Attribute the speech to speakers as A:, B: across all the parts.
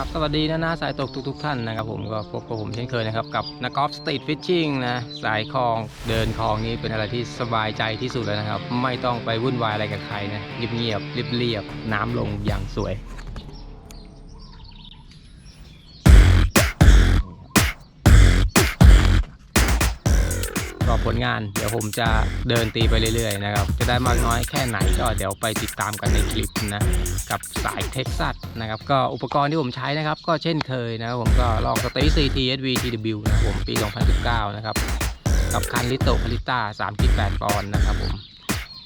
A: ครับสวัสดีนะนะสายตกทุกทุกท่านนะครับผมก็พบกับผมเช่นเคยนะครับ กับนักกอล์ฟสตรีทฟิชชิ่งนะสายคลองเดินคลองนี้เป็นอะไรที่สบายใจที่สุดแล้วนะครับ ไม่ต้องไปวุ่นวายอะไรกับใครนะเงียบๆเรียบๆน้ำลงอย่างสวย ผลงาน เดี๋ยวผมจะเดินตีไปเรื่อยๆนะครับ จะได้มากน้อยแค่ไหนก็เดี๋ยวไปติดตามกันในคลิปนะ กับสายเท็กซัสนะครับ ก็อุปกรณ์ที่ผมใช้นะครับ ก็เช่นเคยนะครับผมก็ลองสเตย์ CT SVTW นะครับผมปี 2019 นะครับ กับคันลิโตคาลิต้า38ปอนด์นะครับผม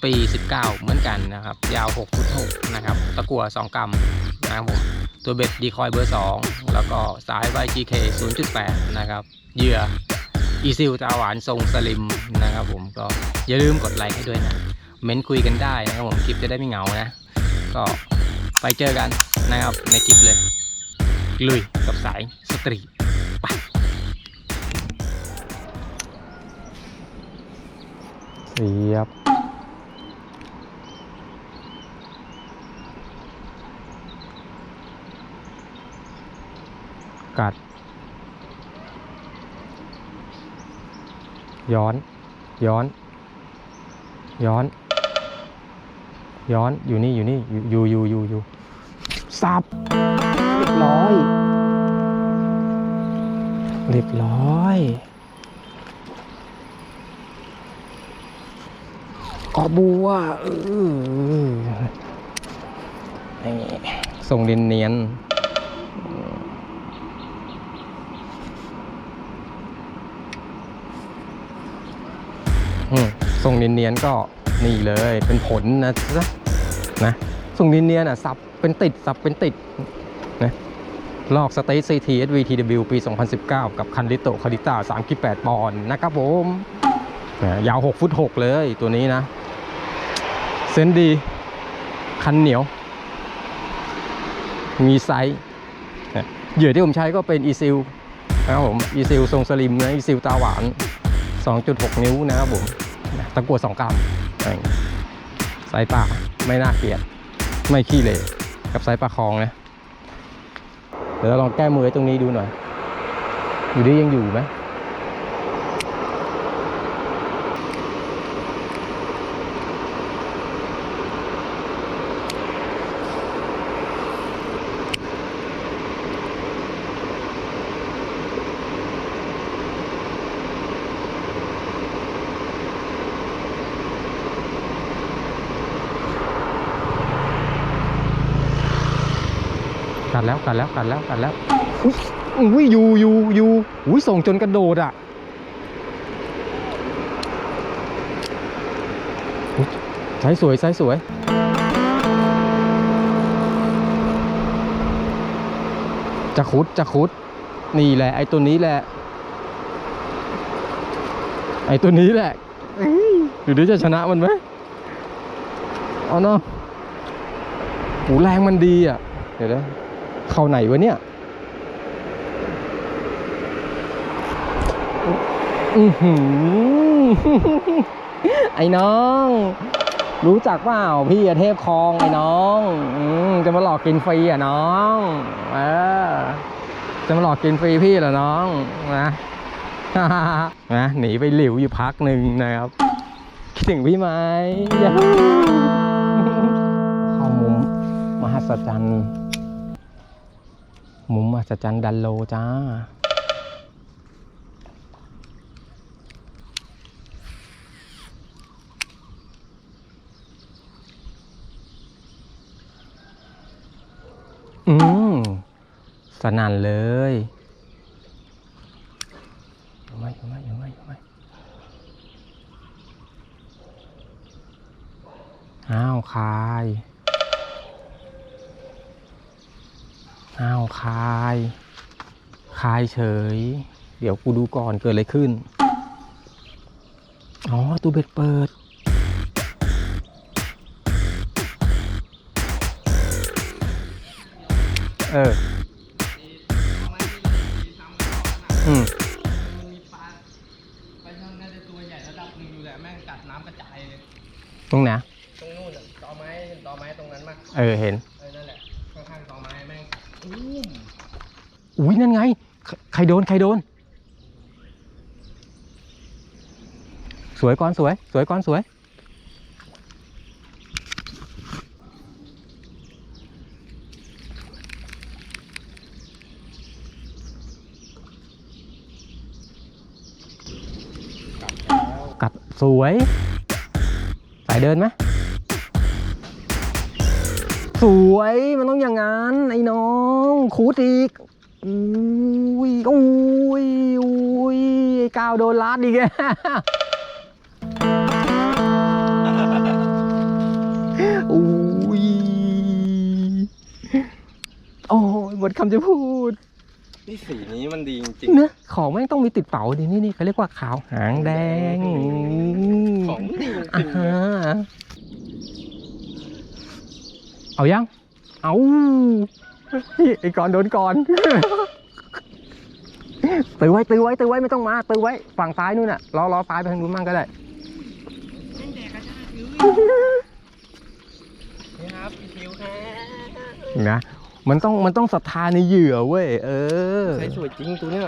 A: ปี 19 เหมือนกันนะครับ ยาว6ฟุต6นะครับ ตะกั่ว 2 กรัมนะครับผมตัวเบ็ดดีคอยเบอร์ 2 แล้วก็สาย YGK 0.8 นะครับ เหยื่อ อีซิลตาหวานทรงสลิมนะครับผมก็อย่าลืมกดไลค์ให้ด้วยนะ เม้นคุยกันได้นะครับผมคลิปจะได้ไม่เหงานะ ก็ไปเจอกันนะครับในคลิปเลย ลุยกับสายสตรีทไปเสียบกัด ย้อน ย้อน ย้อน ย้อน อยู่นี่ อยู่นี่ อยู่อยู่อยู่อยู่สับเรียบร้อย เรียบร้อย กอบัวเออนี่ส่งเนียนเนียนๆ อืมส่งเนียนเนียนๆก็นี่เลยเป็นผลนะนะส่งเนียนๆอะสับเป็นติดสับเป็นติดนะลอกสเตซ c t SVTW ปี 2019 กับคันลิโตคาริต้า38 ปอนด์นะครับผมยาว 6 ฟุต 6 เลยตัวนี้นะเซนดี คันเหนียว มีไซส์นะเหยื่อที่ผมใช้ก็เป็นอีซิลนะครับผมอีซิลทรงสลิมนะอีซิลตาหวาน 2.6 นิ้วนะครับผม ตะกั่ว2กรัมอะไรอย่างเงี้ยไซส์ปลาไม่น่าเกลียด ไม่ขี้เหร่กับไซส์ปลาคลองนะ เดี๋ยวเราลองแก้มือไว้ตรงนี้ดูหน่อย อยู่ดียังอยู่ไหม กัดแล้วกัดแล้วกัดแล้วกัดแล้วอุ้ยอุ้ยอยู่อยู่อยู่อุ้ยส่งจนกระโดดอะอุ๊ยไซส์สวยไซส์สวยจะคุดจะคุด นี่แหละ ไอ้ตัวนี้แหละ ไอ้ตัวนี้แหละอยู่ดีจะชนะมันไหมเอเนาะหูแรงมันดีอะ เดี๋ยวนะ เข้าไหนวะเนี่ย อือหือ ไอ้น้อง รู้จักเปล่าพี่เทพคลองไอ้น้องอืจะมาหลอกกินฟรีอะน้องเออจะมาหลอกกินฟรีพี่เหรอน้องนะนะหนีไปหลิวอยู่พักหนึ่งนะครับ คิดถึงพี่ไหมเข้ามุมมหัศจรรย์ ศจรรย์ดันโลจ้า อืม สนั่นเลยอยู่ไหมอยู่ไหมอยู่ไหมอยู่ไหมอ้าว คาย อ้าวคาย คายเฉย เดี๋ยวกูดูก่อนเกิดอะไรขึ้น อ๋อตู้เบ็ดเปิดเออ อืม
B: มันมีปลาไปทางน่าจะตัวใหญ่ระดับหนึ่งอยู่แหละแม่งกัดน้ำกระจายเลย
A: ตรงไหน
B: ตรงนู่นอะตอไม้เห็นตอไม้ตรงนั้นมั้ย
A: เออ เห็น
B: เออ นั่นแหละ ข้างๆตอไม้แม่ง
A: อุ้ยนั่นไง ใครโดนใครโดน สวยก่อนสวย สวยก่อนสวย กับสวย สายเดินไหม สวยมันต้องอย่างนั้น ไอ้น้องคูดอีกอุ้ยอุ้ยอุ้ยไอ้ก้าวโดนลัดอีกแล้วอุ้ยโอ้ยหมดคำจะพูด
B: นี่สีนี้มันดีจริง
A: เนะของแม่งต้องมีติดเป๋าดินี่นี่เขาเรียกว่าขาวหางแดง
B: ๆของดีจ
A: อ่า
B: ริง
A: ฮะ เอายัง เอาไอ้ก่อนโดนก่อนตือไว้ตือไว้ตือไว้ไม่ต้องมาตือไว้ฝั่งซ้ายนู่นน่ะรอรอซ้ายไปทางนู้นมั่งก็ได้
B: นี่ครับคิวแค่
A: นะมันต้องมันต้องศรัทธาในเหยื่อเว้ยเออ
B: ใช้สวยจริงตัวเนี้ย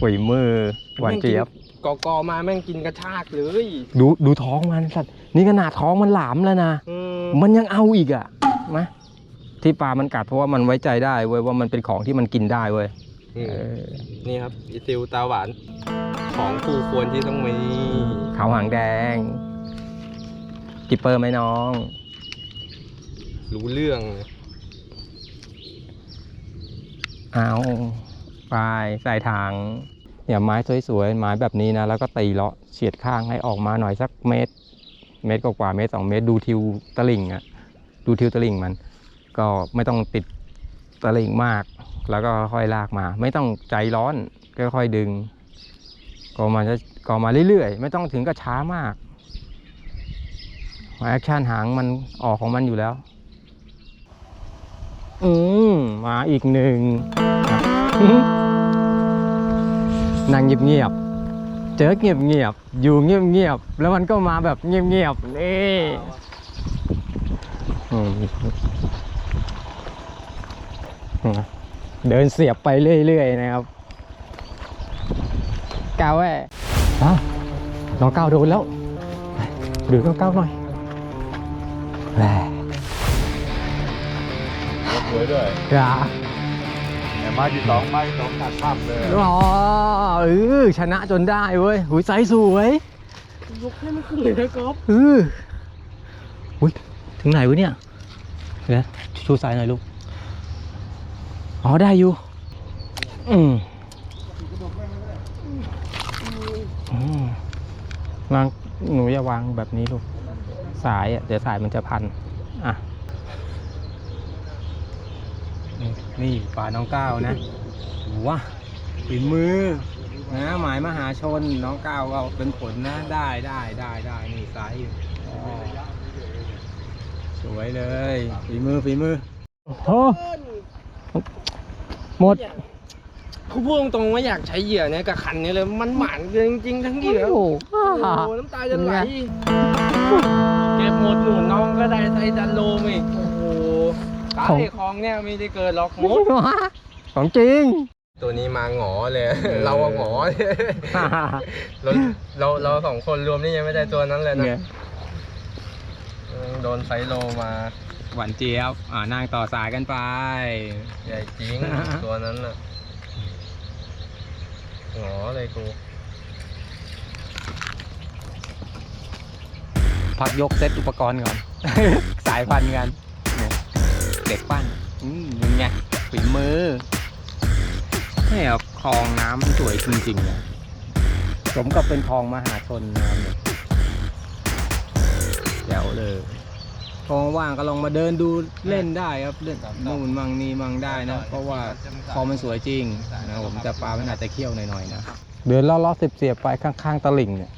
A: ฝีมือหวานเจี๊ยบ
B: กอกอมาแม่งกินกระชากเลย
A: ดูดูท้องมันสัตว์นี่ขนาดท้องมันหลามแล้วนะ
B: อืม
A: มันยังเอาอีกอะ มะที่ปลามันกัดเพราะว่ามันไว้ใจได้เว้ยว่ามันเป็นของที่มันกินได้เว้ย
B: อืม
A: เออ
B: นี่ครับอีซิลตาหวาน ของคู่ควรที่ต้องมี
A: ขาวหางแดงกิปเปอร์ไหมน้อง
B: รู้เรื่องเลย
A: เอาไปใส่ถังเนี่ยไม้สวยๆไม้แบบนี้นะ แล้วก็ตีเลาะเฉียดข้างให้ออกมาหน่อยสักเมตร เมตรกว่าๆเมตรสองเมตรดูทิวตะลิ่งอะ ดูทิวตะลิ่งมัน ก็ไม่ต้องติดตะลิ่งมาก แล้วก็ค่อยลากมา ไม่ต้องใจร้อนก็ค่อยดึงก็มาจะก็มาเรื่อยๆ ไม่ต้องถึงกับช้ามากแอคชั่นหางมันออกของมันอยู่แล้ว อืมมาอีกหนึ่งนั่งเงียบๆเจอเงียบๆอยู่เงียบๆแล้วมันก็มาแบบเงียบๆนี่ เดินเสียบไปเรื่อยๆนะครับก้าวแว่ฮะน้องก้าวโดนแล้ว ดูน้องก้าวหน่อยแหม
C: สวยด้วย
A: อย่า
C: แต่ไม้ที่สองไม้ที่สองตัดภาพเลย
A: อ๋อเออชนะจนได้เว้ยหุยไซส์สวย
B: ยกให้มันขึ้นเลยนะก๊อฟ
A: เอออุ้ยถึงไหนวะเนี่ยเดี๋ยว นะชูสายหน่อยลูก อ๋อได้อยู่ อืมวางหนูอย่าวางแบบนี้ลูก สายอะเดี๋ยวสายมันจะพัน อะ นี่ปลาน้องก้าวนะว้าฝีมือนะหมายมหาชนน้องก้าวก็เป็นผลนะ ได้ได้ได้ได้นี่ไซส์อยู่ วยเลยฝีมือฝีมือโอ้หมด
B: เขาพูดตรงๆว่าอยากใช้เหยื่อเนี่ยกับคันนี้เลยมันหมานเลยจริงๆทั้งเหยื่อ
A: โอ้
B: โอ้โหน้ำตาจะไหลเก็บหมดหนุนน้องก็ได้ไซดันโลมอีกโอ้โหตาไอ้คลองเนี่ยไม่ได้เกิดหรอกมด
A: ของจริง
B: ตัวนี้มาหงอเลย เราอะหงอเลยเราเราเราสองคนรวมนี่ยังไม่ได้ตัวนั้นเลยนะ
A: เนี่ย
B: โดนไซโลมา
A: หวานเจี๊ยบอ่านั่งต่อสายกันไป
B: ใหญ่จริง ตัวนั้นน่ะหงอเลยกู
A: พักยกเซตอุปกรณ์ก่อน สายพันกันเนี่ยเด็กปั้นอืมยังไงฝีมือนี่ครับคลองน้ำมันสวยจริงๆนะสมกับเป็นคลองมหาชนนะครับเนี่ย แจ๋วเลยคลองว่างก็ลองมาเดินดูเล่นได้ครับเล่นนู่นมั่งนี่มั่งได้นะ เพราะว่าคลองมันสวยจริงนะผมจะปลามันอาจจะเขี้ยวหน่อยๆนะเดินล้อๆเสียบๆไปข้างๆตลิ่งเนี่ย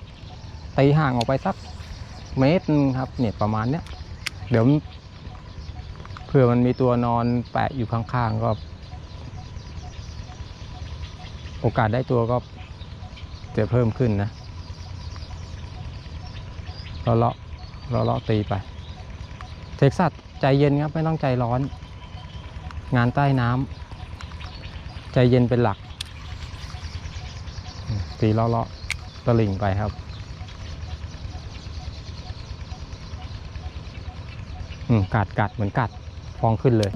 A: ตีห่างออกไปสักเมตรนึงครับเนี่ยประมาณเนี้ยเดี๋ยวเผื่อมันมีตัวนอนแปะอยู่ข้างๆก็ โอกาสได้ตัวก็จะเพิ่มขึ้นนะเราเลาะ เราเลาะตีไป เท็กซัสใจเย็นครับไม่ต้องใจร้อน งานใต้น้ำใจเย็นเป็นหลัก ตีเลาะๆตะลิ่งไปครับอืมกัดกัดเหมือนกัดฟองขึ้นเลย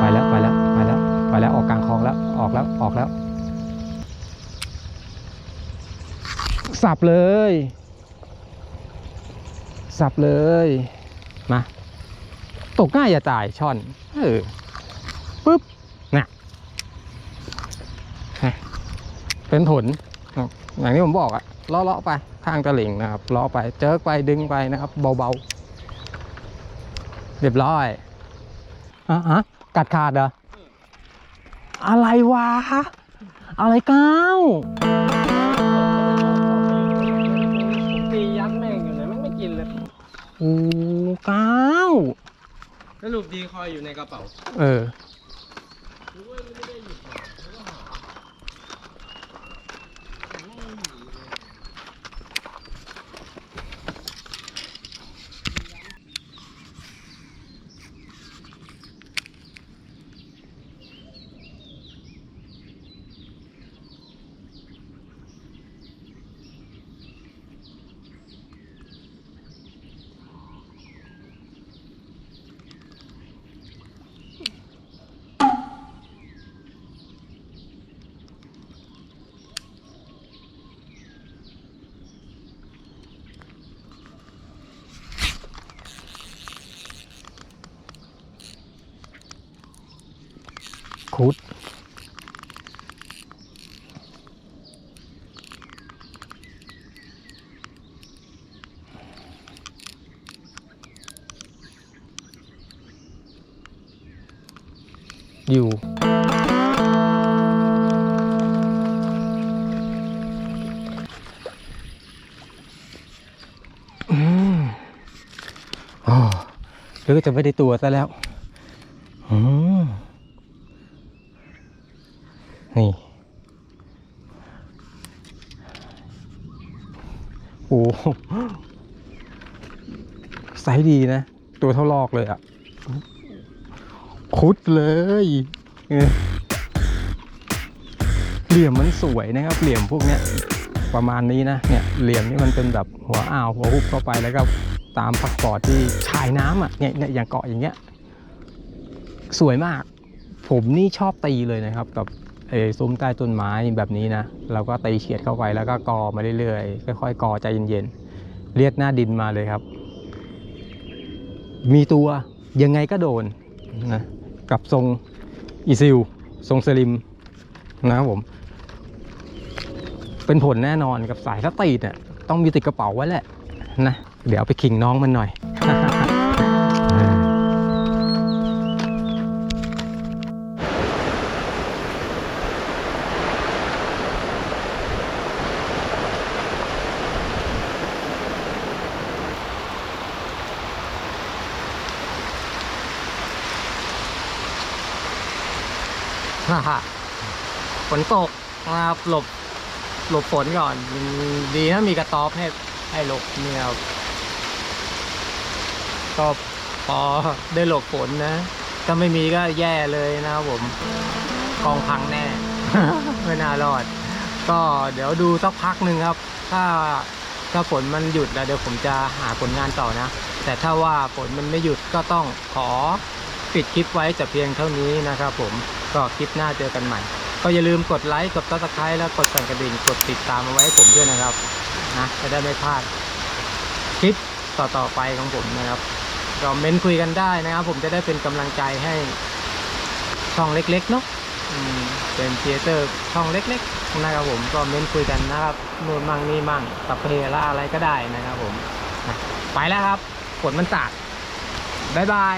A: ไปแล้วไปแล้วไปแล้วไปแล้วออกกลางคลองแล้วออกแล้วออกแล้ว สับเลย สับเลย มา ตกง่ายอย่าตายช่อน เออปุ๊บน่ะฮะเป็นผลอย่างที่ผมบอกอะเลาะๆไปข้างตะหลิ่งนะครับเลาะไปเจิกไปดึงไปนะครับ เบาๆเรียบร้อยอะฮะกัดขาดเหรออะไรวะ อะไรก้าว โอ้ก้าว
B: สรุปดีคอยอยู่ในกระเป๋า
A: เออ คุด อยู่อืมอ๋อหรือจะไม่ได้ตัวซะแล้ว อืม นี่ โอ้โหไซส์ ดีนะ ตัวเท่าลอกเลยอะ่ะ คุดเลย เหลี่ยมมันสวยนะครับ เหลี่ยมพวกเนี้ยประมาณนี้นะ เนี่ย เหลี่ยมนี่มันเป็นแบบหัวอ่าวหัวหุบเข้าไปแล้วก็ตามพักปอดที่ชายน้ำอะเนี่ยเนี่ยอย่างเกาะอย่างเงี้ย สวยมาก ผมนี่ชอบตีเลยนะครับ กับเออซุ้มใต้ต้นไม้แบบนี้นะเราก็ตีเฉียดเข้าไปแล้วก็กอมาเรื่อยๆค่อยๆกอใจเย็นๆเรียกหน้าดินมาเลยครับ มีตัวยังไงก็โดนนะกับทรงอีซิลทรงสลิมนะครับผม เป็นผลแน่นอนกับสายสตีดเนี่ยต้องมีติดกระเป๋าไว้แหละนะเดี๋ยวไปขิงน้องมันหน่อย ฮ่าฮ่าฝนตกนะครับหลบหลบฝนก่อนดีถ้ามีกระต๊อบให้ให้หลบเนี่ยครับก็พอได้หลบฝนนะ ถ้าไม่มีก็แย่เลยนะครับผมกองพังแน่ไม่น่ารอด ก็เดี๋ยวดูสักพักหนึ่งครับ ถ้าถ้าฝนมันหยุดแล้วเดี๋ยวผมจะหาผลงานต่อนะ แต่ถ้าว่าฝนมันไม่หยุดก็ต้องขอปิดคลิปไว้แต่เพียงเท่านี้นะครับผม ก็คลิปหน้าเจอกันใหม่ ก็อย่าลืมกดไลค์กดซับสไครต์แล้วกดสั่นกระดิ่งกดติดตามเอาไว้ให้ผมด้วยนะครับนะจะได้ไม่พลาดคลิปต่อๆไปของผมนะครับก็เม้นคุยกันได้นะครับ ผมจะได้เป็นกำลังใจให้ช่องเล็กๆเนาะเป็นเทเตอร์ช่องเล็กๆนะครับผมก็เม้นคุยกันนะครับนู่นมั่งนี่มั่งสัพเพละอะไรก็ได้นะครับผมไปแล้วครับฝนมันสาดบ๊ายบาย